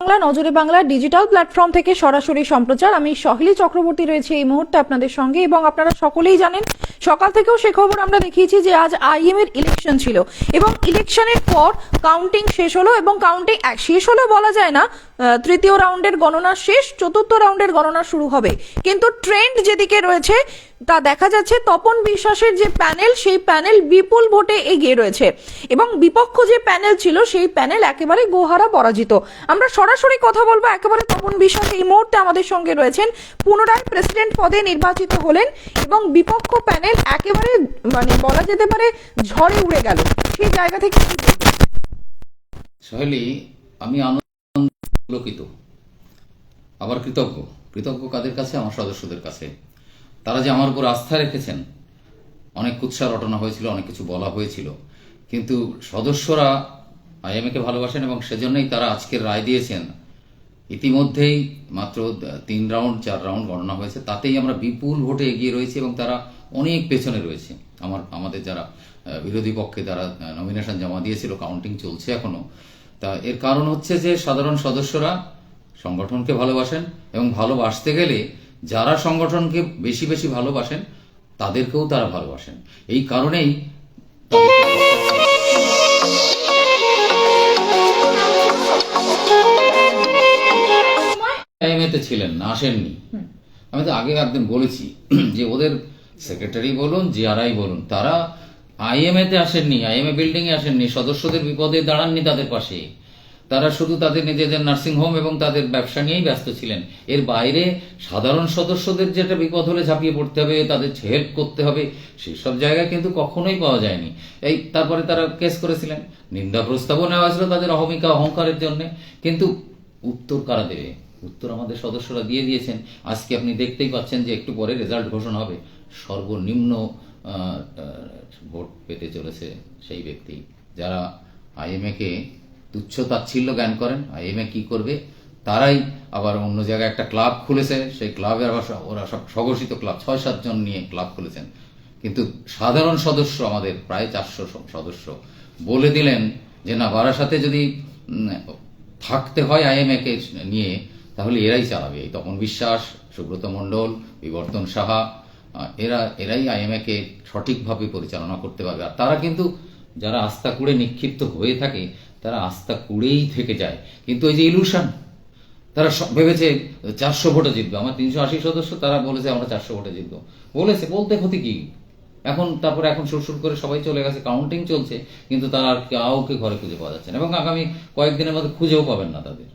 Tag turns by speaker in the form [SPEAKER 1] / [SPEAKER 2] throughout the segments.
[SPEAKER 1] বাংলা, নজরে Bangla digital platform থেকে সরাসরি সম্প্রচার। আমি সহেলি চক্রবর্তী রয়েছে এই মুহূর্তে আপনাদের সঙ্গে এবং আপনারা সকলেই জানেন, সকাল থেকেও সে খবর আমরা দেখিয়েছি যে আজ আইএম এর ইলেকশন ছিল এবং ইলেকশনের পর কাউন্টিং শেষ হলো এবং কাউন্টিং শেষ হলো বলা যায় না তৃতীয় রাউন্ডের গণনা শেষ, চতুর্থ রাউন্ডের গণনা শুরু হবে। কিন্তু ট্রেন্ড যেদিকে রয়েছে তা দেখা যাচ্ছে তপন বিশ্বাসের যে প্যানেল, সেই প্যানেল বিপুল ভোটে এগিয়ে রয়েছে। এবং বিপক্ষ যে প্যানেল ছিল, সেই প্যানেল একেবারে গোহারা পরাজিত। আমরা সরাসরি কথা বলব, একেবারে তপন বিশ্বাস এই মুহূর্তে আমাদের সঙ্গে রয়েছেন। পুনরায় প্রেসিডেন্ট পদে নির্বাচিত হলেন এবং বিপক্ষ প্যানেল একেবারে মানে বলা যেতে পারে, ঝড়ে উড়ে গেল। সেই জায়গা থেকে
[SPEAKER 2] সহেলি, আমি আনন্দিত আবার কৃতজ্ঞ। কৃতজ্ঞ কাদের কাছে? আমার সদস্যদের কাছে। তারা যে আমার উপর আস্থা রেখেছেন, অনেক কুৎসা রটনা হয়েছিল, অনেক কিছু বলা হয়েছিল। কিন্তু সদস্যরা আইএমএকে ভালোবাসেন এবং সেজন্যই তারা আজকের রায় দিয়েছেন। ইতিমধ্যেই মাত্র তিন রাউন্ড, চার রাউন্ড গণনা হয়েছে। তাতেই আমরা বিপুল ভোটে এগিয়ে রয়েছি এবং তারা অনেক পেছনে রয়েছে। আমার, আমাদের যারা বিরোধী পক্ষে যারা নমিনেশন জমা দিয়েছিল কাউন্টিং চলছে এখনও। তা এর কারণ হচ্ছে যে সাধারণ সদস্যরা সংগঠনকে ভালোবাসেন এবং ভালোবাসতে গেলে যারা সংগঠনকে বেশি বেশি ভালোবাসেন তাদেরকেও তারা ভালোবাসেন। এই কারণেই টাইমেতে ছিলেন না আসেননি। আমি তো আগে একদিন বলেছি যে ওদের সেক্রেটারি বলুন জিআরআই বলুন তারা আইএমএ তে আসেননি আইএমএ বিল্ডিং এ আসেননি সদস্যদের বিপদে দাঁড়াননি তাদের পাশে। তারা শুধু তাদের নিজেদের নার্সিং হোম এবং তাদের ব্যবসা নিয়েই ব্যস্ত ছিলেন। এর বাইরে সাধারণ সদস্যদের যেটা বিপদ হলে ঝাঁপিয়ে পড়তে হবে, তাদের হেল্প করতে হবে, সেসব জায়গায় কিন্তু কখনোই পাওয়া যায়নি। এই তারপরে তারা কেস করেছিলেন। নিন্দা প্রস্তাবও নেওয়া হয়েছিল তাদের অহমিকা অহংকারের জন্য। কিন্তু উত্তর কারা দেবে? উত্তর আমাদের সদস্যরা দিয়ে দিয়েছেন। আজকে আপনি দেখতেই পাচ্ছেন যে একটু পরে রেজাল্ট ঘোষণা হবে। সর্বনিম্ন ভোট পেতে চলেছে সেই ব্যক্তি যারা আইএমএ কে তুচ্ছ তাচ্ছিল্য জ্ঞান করেন আইএমএ কি করবে? তারাই আবার অন্য জায়গায় একটা ক্লাব খুলেছে, সেই ক্লাবে আবার ওরা সব স্বঘোষিত ক্লাব, ছয় সাতজন নিয়ে ক্লাব খুলেছেন। কিন্তু সাধারণ সদস্য আমাদের, প্রায় চারশো সদস্য, বলে দিলেন যে, না, বারাসাতে যদি থাকতে হয় আইএমএ কে নিয়ে, তাহলে এরাই চালাবে। এই তপন বিশ্বাস, সুব্রত মণ্ডল, বিবর্তন সাহা এরা, এরাই আইএমএ কে সঠিকভাবে পরিচালনা করতে পারবে। আর তারা কিন্তু, যারা আস্থা কুড়ে নিক্ষিপ্ত হয়ে থাকে তারা আস্থা কুড়েই থেকে যায়। কিন্তু ওই যে ইলুশন, তারা ভেবেছে চারশো ভোটে জিতবে। আমার তিনশো আশি সদস্য, তারা বলেছে আমরা চারশো ভোটে জিতবো। বলেছে, বলতে ক্ষতি কি? এখন তারপরে এখন সুরসুর করে সবাই চলে গেছে কাউন্টিং চলছে, কিন্তু তারা আর কাউকে ঘরে খুঁজে পাওয়া যাচ্ছে না। এবং আগামী কয়েকদিনের মধ্যে খুঁজেও পাবেন না তাদের।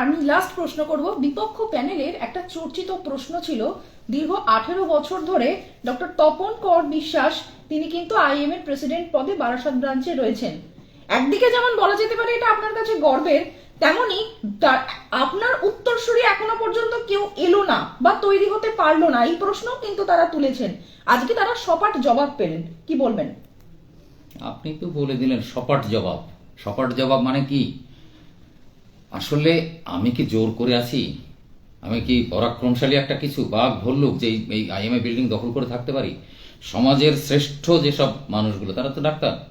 [SPEAKER 1] আমি লাস্ট প্রশ্ন করব। বিপক্ষ প্যানেলের একটা চর্চিত প্রশ্ন ছিল, দীর্ঘ আঠেরো বছর ধরে ডক্টর তপন কর বিশ্বাস, তিনি কিন্তু আইএম এর প্রেসিডেন্ট পদে বারাসাত ব্রাঞ্চে রয়েছেন। একদিকে যেমন বলা যেতে পারে এটা আপনার কাছে গর্বের, তেমনি আপনার উত্তরসূরি এখনও পর্যন্ত কেউ এলো না বা তৈরি হতে পারল না, এই প্রশ্নও কিন্তু তারা তুলেছেন। আজকে তারা সপাট জবাব পেলেন। কি বলবেন?
[SPEAKER 2] আপনি তো বলে দিলেন সপাট জবাব। সপাট জবাব মানে কি? আসলে আমি কি জোর করে আছি? আমি কি পরাক্রমশালী একটা কিছু, বাঘ, ভল্লুক যে এই- এই আইএমএ বিল্ডিং দখল করে থাকতে পারি? সমাজের শ্রেষ্ঠ যেসব মানুষগুলো, তারা তো ডাক্তার।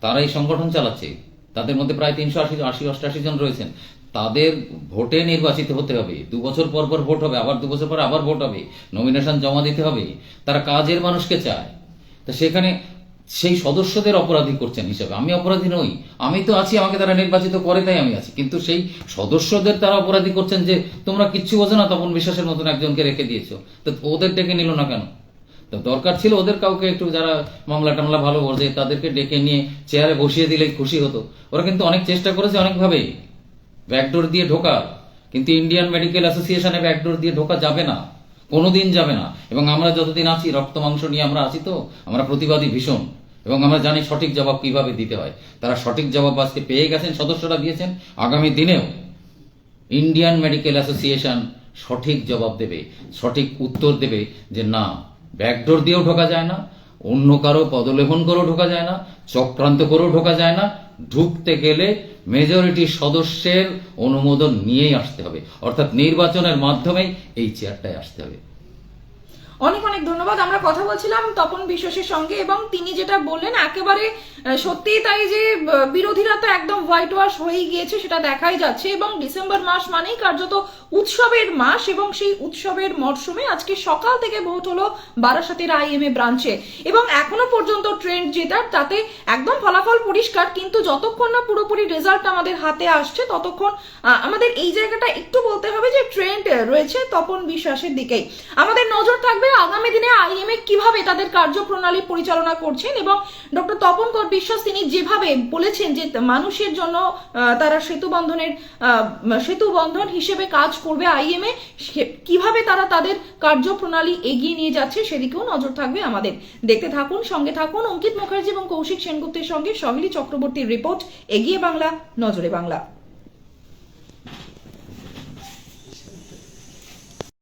[SPEAKER 2] তারাই সংগঠন চালাচ্ছে। তাদের মধ্যে প্রায় তিনশো আশি আশি, অষ্টাশি জন রয়েছেন। তাদের ভোটে নির্বাচিত হতে হবে। দু বছর পর পর ভোট হবে, আবার দু বছর পর আবার ভোট হবে। নমিনেশন জমা দিতে হবে। তারা কাজের মানুষকে চায়। তো সেখানে সেই সদস্যদের অপরাধী করছেন হিসাবে। আমি অপরাধী নই। আমি তো আছি, আমাকে তারা নির্বাচিত করে তাই আমি আছি। কিন্তু সেই সদস্যদের তারা অপরাধী করছেন যে, তোমরা কিচ্ছু বোঝো না, তপন বিশ্বাসের মতন একজনকে রেখে দিয়েছ। তো ওদের ডেকে নিল না কেন? তো দরকার ছিল ওদের কাউকে একটু যারা মামলা টামলা ভালো বোঝে তাদেরকে ডেকে নিয়ে চেয়ারে বসিয়ে দিলেই খুশি হতো। ওরা কিন্তু অনেক চেষ্টা করেছে অনেকভাবে। ব্যাকডোর দিয়ে ঢোকা। কিন্তু ইন্ডিয়ান মেডিকেল অ্যাসোসিয়েশনে ব্যাকডোর দিয়ে ঢোকা যাবে না। কোনোদিন যাবে না। এবং আমরা যতদিন আছি, রক্ত মাংস নিয়ে আমরা আছি তো, আমরা প্রতিবাদী ভীষণ। এবং আমরা জানি সঠিক জবাব কীভাবে দিতে হয়। তারা সঠিক জবাব আজকে পেয়ে গেছেন, সদস্যরা দিয়েছেন। আগামী দিনেও ইন্ডিয়ান মেডিকেল অ্যাসোসিয়েশন সঠিক জবাব দেবে, সঠিক উত্তর দেবে যে না ব্যাকডোর দিয়েও ঢোকা যায় না, অন্য কারও পদলেখন করেও ঢোকা যায় না, চক্রান্ত করেও ঢোকা যায় না, ঢুকতে গেলে মেজরিটি সদস্যের অনুমোদন নিয়েই আসতে হবে। অর্থাৎ নির্বাচনের মাধ্যমেই এই চেয়ারটায় আসতে হবে।
[SPEAKER 1] অনেক অনেক ধন্যবাদ। আমরা কথা বলছিলাম তপন বিশ্বাসের সঙ্গে এবং তিনি যেটা বললেন, একেবারে সত্যিই তাই যে বিরোধীরা তো একদম হোয়াইট ওয়াশ হয়ে গিয়েছে, সেটা দেখাই যাচ্ছে। এবং ডিসেম্বর মাস মানেই কার্যত উৎসবের মাস, এবং সেই উৎসবের মরশুমে আজকে সকাল থেকে ভোট হলো বারাসাতের আইএমএ ব্রাঞ্চে এবং এখনও পর্যন্ত ট্রেন্ড জেতার তাতে একদম ফলাফল পরিষ্কার, কিন্তু যতক্ষণ না পুরোপুরি রেজাল্ট আমাদের হাতে আসছে, ততক্ষণ আমাদের এই জায়গাটা একটু বলতে হবে যে ট্রেন্ড রয়েছে তপন বিশ্বাসের দিকেই। আমাদের নজর থাকবে আগামী দিনে আইএমএ কীভাবে তাদের কার্যপ্রণালী পরিচালনা করছেন, এবং ডক্টর তপন বিশ্বাস তিনি যেভাবে বলেছেন যে মানুষের জন্য তারা সেতু বন্ধনের সেতু বন্ধন হিসেবে কাজ করবে আইএমএ কীভাবে তারা তাদের কার্যপ্রণালী এগিয়ে নিয়ে যাচ্ছে সেদিকেও নজর থাকবে আমাদের। দেখতে থাকুন, সঙ্গে থাকুন, অঙ্কিত মুখার্জি এবং কৌশিক সেনগুপ্তের সঙ্গে সহেলি চক্রবর্তীর রিপোর্ট, এগিয়ে বাংলা, নজরে বাংলা।